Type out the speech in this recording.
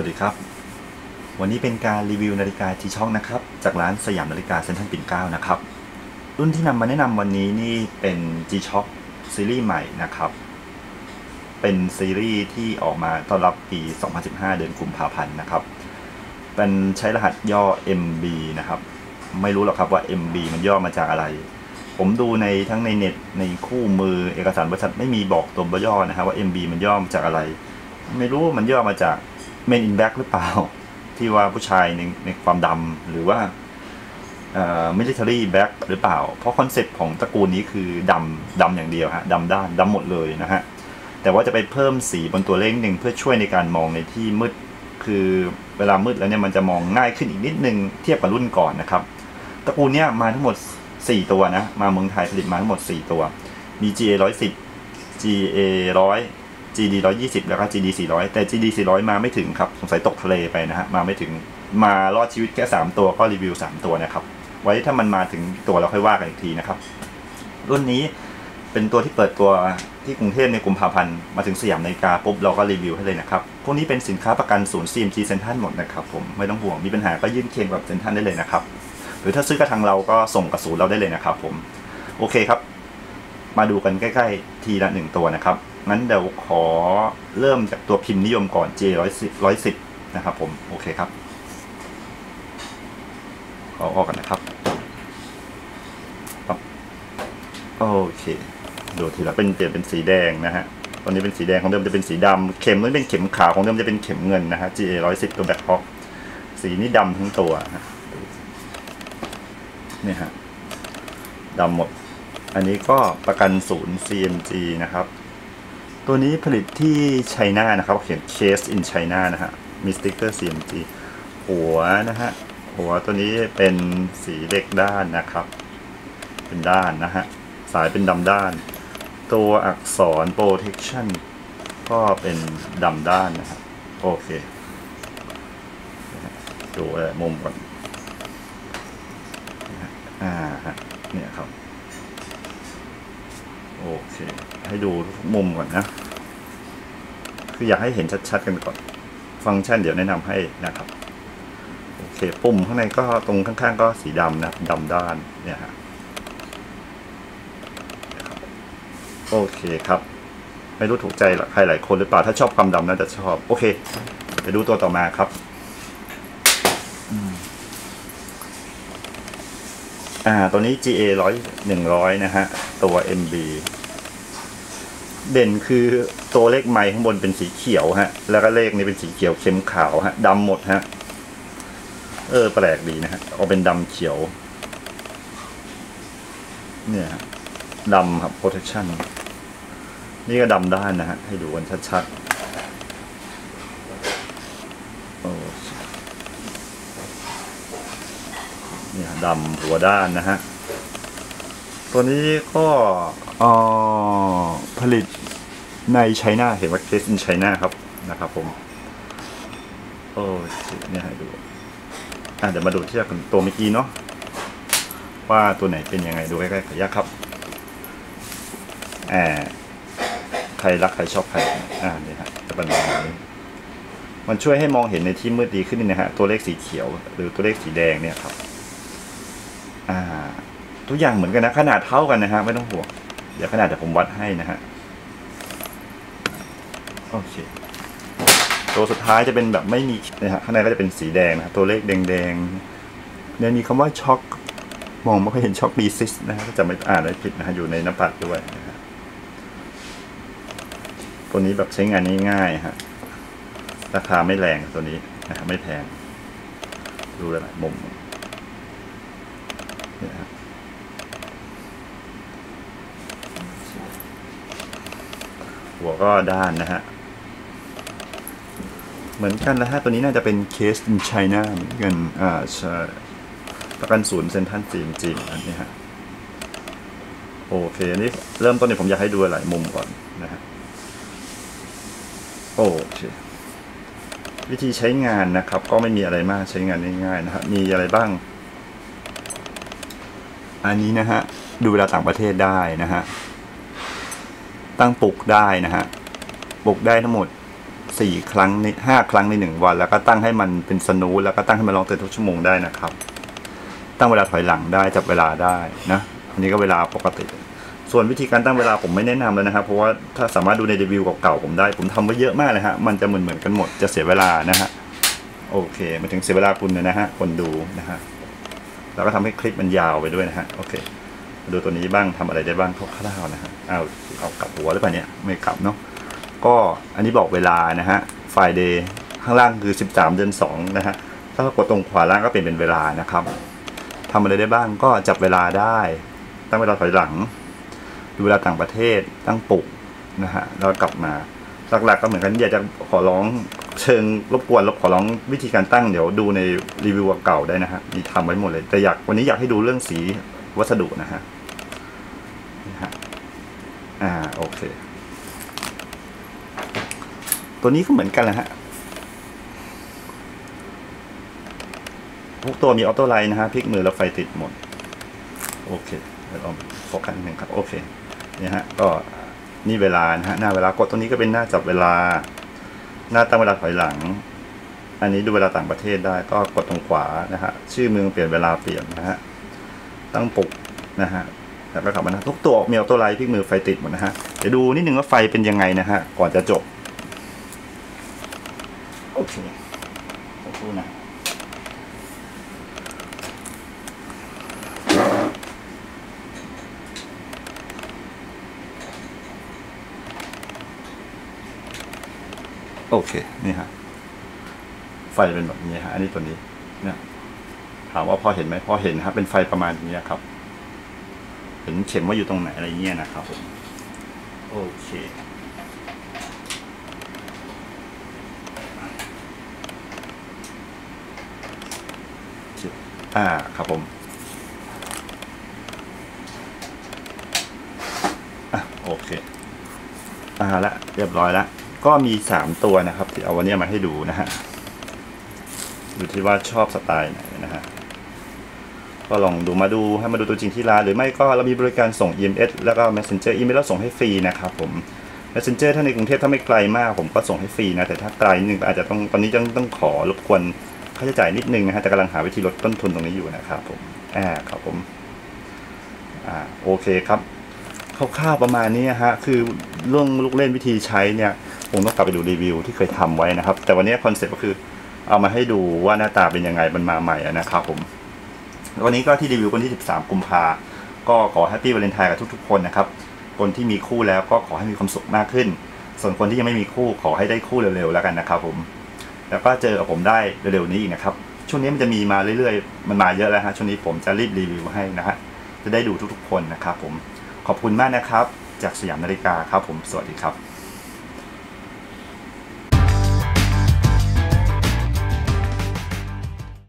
วัสดีครับ วันนี้เป็นการรีวิวนาฬิกาจีช่องนะครับ จากร้านสยามนาฬิกาเซ็นทรัลปิ่นเกล้านะครับ รุ่นที่นำมาแนะนำวันนี้นี่เป็น G-Shock ซีรีส์ใหม่นะครับ เป็นซีรีส์ที่ออกมาต้อนรับปี 2015 เดือนกุมภาพันธ์นะครับ เป็นใช้รหัสย่อ MB นะครับ ไม่รู้หรอกครับว่า MB มันย่อมาจากอะไร ผมดูในทั้งในเน็ตในคู่มือเอกสารบริษัทไม่มีบอกตัวย่อนะครับว่า MB มันย่อมาจากอะไร ไม่รู้มันย่อมาจาก Men in Black หรือเปล่า ที่ว่าผู้ชายในในความดำหรือว่าเอ่อ military black หรือเปล่า เพราะคอนเซ็ปต์ของตระกูลนี้คือดำดำอย่างเดียวฮะดำด้านดำหมดเลยนะฮะ แต่ว่าจะไปเพิ่มสีบนตัวเลขหนึ่งเพื่อช่วยในการมองในที่มืด คือเวลามืดแล้วเนี่ยมันจะมองง่ายขึ้นอีกนิดนึงเทียบกับรุ่นก่อนนะครับ ตระกูลเนี้ยมาทั้งหมด 4 ตัวนะ มาเมืองไทยผลิตมาทั้งหมด 4 ตัว มี GA 110 GA 100 GD 120 แล้วก็ GD 400 แต่ GD 400 มาไม่ถึงครับสงสัยตกทะเลไปนะฮะมาไม่ถึงมารอดชีวิตแค่ 3 ตัวก็รีวิว 3 ตัวนะครับ ไว้ถ้ามันมาถึงตัวเราค่อยว่ากันอีกทีนะครับ รุ่นนี้เป็นตัวที่เปิดตัวที่กรุงเทพในกุมภาพันธ์มาถึงสยามนาฬิกาปุ๊บเราก็รีวิวให้เลยนะครับ พวกนี้เป็นสินค้าประกันศูนย์ CMG เซ็นทรัลหมดนะครับผมไม่ต้องห่วงมีปัญหาก็ยื่นเคลมกับเซ็นทรัลได้เลยนะครับ หรือถ้าซื้อกระทางเราก็ส่งกับศูนย์เราได้เลยนะครับผมโอเคครับ มาดูกันใกล้ ๆ ทีละหนึ่งตัวนะครับ งั้นเดี๋ยวขอเริ่มจากตัวพิมพ์นิยมก่อน J 110 110นะครับผม โอเคครับ ขอออกกันนะครับโอเค ดูทีละเป็นเปลี่ยนเป็นสีแดงนะฮะ ตอนนี้เป็นสีแดงของเดิมจะเป็นสีดำเข็มนั้นเป็นเข็มขาวของเดิมจะเป็นเข็มเงินนะฮะ GA 110ตัวแบ็คฮอกสีนี้ดำทั้งตัวฮะนี่ฮะดำหมด อันนี้ก็ประกันศูนย์ CMG นะครับ ตัวนี้ผลิตที่ไชน่านะครับ เขียน Case in China นะฮะ มีสติ๊กเกอร์ CMG หัวนะฮะ หัวตัวนี้เป็นสีเล็กด้านนะครับ เป็นด้านนะฮะ สายเป็นดำด้าน ตัวอักษร protection ก็เป็นดำด้านนะครับโอเค ดูมุมก่อน อ่าฮะ เนี่ยครับ โอเค ให้ดูทุกมุมก่อนนะ คืออยากให้เห็นชัดๆกันก่อน ฟังก์ชันเดี๋ยวแนะนำให้นะครับ โอเค ปุ่มข้างในก็ตรงข้างๆ ก็สีดำนะดำด้านเนี่ยฮะโอเคครับ ไม่รู้ถูกใจใครหลายคนหรือเปล่า ถ้าชอบความดำน่าจะชอบ โอเค ไปดูตัวต่อมาครับอ่า ตัวนี้ GA ร้อยหนึ่งร้อยนะฮะ ตัว MB เด่นคือตัวเลขไม้ข้างบนเป็นสีเขียวฮะ แล้วก็เลขนี้เป็นสีเขียวเข้มขาวฮะดำหมดฮะ เออ แปลกดีนะฮะเอาเป็นดำเขียว เนี่ยฮะดำครับ protection นี่ก็ดำด้านนะฮะ ให้ดูกันชัดๆโอ้เนี่ยดำหัวด้านนะฮะ ตัวนี้ก็ผลิตในไชน่าเห็นว่า case in China ครับนะครับผมโอ้เนี่ยให้ดูอะเดี๋ยวมาดูเทียบกันตัวเมื่อกี้เนาะว่าตัวไหนเป็นยังไงดูใกล้ๆขออนุญาตครับแอ่าใครรักใครชอบใครอ่าเนี่ยฮะจะเป็นแบบนี้มันช่วยให้มองเห็นในที่มืดดีขึ้นนะฮะตัวเลขสีเขียว หรือตัวเลขสีแดงเนี่ยครับ อ่า ทุกอย่างเหมือนกันนะ ขนาดเท่ากันนะฮะ ไม่ต้องห่วง เดี๋ยวขนาดเดี๋ยวผมวัดให้นะฮะ โอเค ตัวสุดท้ายจะเป็นแบบไม่มีนะฮะ ข้างในก็จะเป็นสีแดงนะครับ ตัวเลขแดงๆเนี่ยมีคำว่าช็อค มองไม่ค่อยเห็นช็อคบีซิสนะฮะก็จะไม่อ่านได้ผิดนะฮะ อยู่ในหน้าปัดด้วยนะฮะ ตัวนี้แบบใช้งานง่ายๆฮะ ราคาไม่แรงตัวนี้นะฮะไม่แพง ดูหลายๆมุมเนี่ยฮะ หัวก็ด้านนะฮะ เหมือนกันนะฮะ ตัวนี้น่าจะเป็นเคส in China เหมือนกันอ่าใช่ประกันศูนย์เซ็นทรัลจีนจีนอันนี้ฮะ โอเคอันนี้เริ่มต้นเนี่ยผมอยากให้ดูหลายมุมก่อนนะฮะ โอเควิธีใช้งานนะครับ ก็ไม่มีอะไรมากใช้งานง่ายๆนะฮะมีอะไรบ้าง อันนี้นะฮะ ดูเวลาต่างประเทศได้นะฮะ ตั้งปลุกได้นะฮะปลุกได้ทั้งหมดสี่ครั้งในห้าครั้งในหนึ่งวัน แล้วก็ตั้งให้มันเป็นสนูแล้วก็ตั้งให้มันร้องเตือนทุกชั่วโมงได้นะครับ ตั้งเวลาถอยหลังได้จับเวลาได้นะอันนี้ก็เวลาปกติ ส่วนวิธีการตั้งเวลาผมไม่แนะนำเลยนะครับ เพราะว่าถ้าสามารถดูในรีวิวเก่าๆผมได้ ผมทำไว้เยอะมากเลยฮะมันจะเหมือนเหมือนๆกันหมดจะเสียเวลานะฮะโอเคมาถึงเสียเวลาคุณเลยนะฮะคนดูนะฮะแล้วก็ทำให้คลิปมันยาวไปด้วยนะฮะโอเค ดูตัวนี้บ้างทำอะไรได้บ้างคร่าวๆนะฮะเอาเอากลับหัวหรือเปล่าเนี่ยไม่กลับเนาะก็อันนี้บอกเวลานะฮะไฟเดย์ข้างล่างคือ 13 เดือน2นะฮะถ้าเรากดตรงขวาล่างก็เปลี่ยนเป็นเวลานะครับทำอะไรได้บ้างก็จับเวลาได้ ตั้งเวลาถอยหลัง ดูเวลาต่างประเทศตั้งปลุกนะฮะแล้วกลับมาหลักๆก็เหมือนกันอยากจะขอร้องเชิงรบกวนรบขอร้องวิธีการตั้งเดี๋ยวดูในรีวิวเก่าได้นะฮะมีทำไว้หมดเลย แต่อยากวันนี้อยากให้ดูเรื่องสีวัสดุนะฮะ อ่าโอเค ตัวนี้ก็เหมือนกันแหละฮะทุกตัวมีออโต้ไลน์นะฮะพลิกมือแล้วไฟติดหมด โอเคเดี๋ยวลองโฟกัสนิดนึงครับ โอเคเนี่ยฮะก็นี่เวลานะฮะหน้าเวลากดตรงนี้ก็เป็นหน้าจับเวลา หน้าตั้งเวลาถอยหลัง อันนี้ดูเวลาต่างประเทศได้ก็กดตรงขวานะฮะชื่อเมืองเปลี่ยนเวลาเปลี่ยนนะฮะตั้งปลุกนะฮะ แล้วก็กลับมานะทุกตัวมีออโต้ไลท์พลิกมือไฟติดหมดนะฮะเดี๋ยวดูนิดนึงว่าไฟเป็นยังไงนะฮะก่อนจะจบโอเคขอโทษนะโอเค นี่ฮะ ไฟเป็นแบบนี้ฮะ อันนี้ตัวนี้ เนี่ย ถามว่าพอเห็นไหม พอเห็นนะครับเป็นไฟประมาณนี้ครับ เห็นเข็มว่าอยู่ตรงไหนอะไรเงี้ยนะครับผม โอเคอ่าครับผมอะโอเคอ่าละเรียบร้อยแล้วก็มีสามตัวนะครับ ที่เอาวันนี้มาให้ดูนะฮะดูที่ว่าชอบสไตล์ไหนนะฮะ ก็ลองดูมาดูให้มาดูตัวจริงที่ร้านหรือไม่ก็เรามีบริการส่ง EMS แล้วก็ Messenger อีเมลเราส่งให้ฟรีนะครับผม Messenger ถ้าในกรุงเทพถ้าไม่ไกลมากผมก็ส่งให้ฟรีนะแต่ถ้าไกลนิดนึงอาจจะต้องตอนนี้ต้องต้องขอรบกวนค่าใช้จ่ายนิดนึงนะฮะแต่กำลังหาวิธีลดต้นทุนตรงนี้อยู่นะครับผมอ่าครับผมอ่าโอเคครับคร่าวๆประมาณนี้ฮะคือเรื่องลูกเล่นวิธีใช้เนี่ยผมต้องกลับไปดูรีวิวที่เคยทำไว้นะครับ แต่วันนี้คอนเซ็ปต์ก็คือเอามาให้ดูว่าหน้าตาเป็นยังไงมันมาใหม่นะครับผม วันนี้ก็ที่รีวิววันที่ 13 กุมภาก็ขอแฮปปี้วาเลนไทน์กับทุกๆ คนนะครับ คนที่มีคู่แล้วก็ขอให้มีความสุขมากขึ้น ส่วนคนที่ยังไม่มีคู่ขอให้ได้คู่เร็วๆแล้วกันนะครับ ผม แล้วก็เจอกับผมได้เร็วๆนี้อีกนะครับ ช่วงนี้มันจะมีมาเรื่อยๆ มันมาเยอะแล้วฮะ ช่วงนี้ผมจะรีบรีวิวให้นะฮะ จะได้ดูทุกๆ คนนะครับผม ขอบคุณมากนะครับ จากสยามนาฬิกาครับผม สวัสดีครับ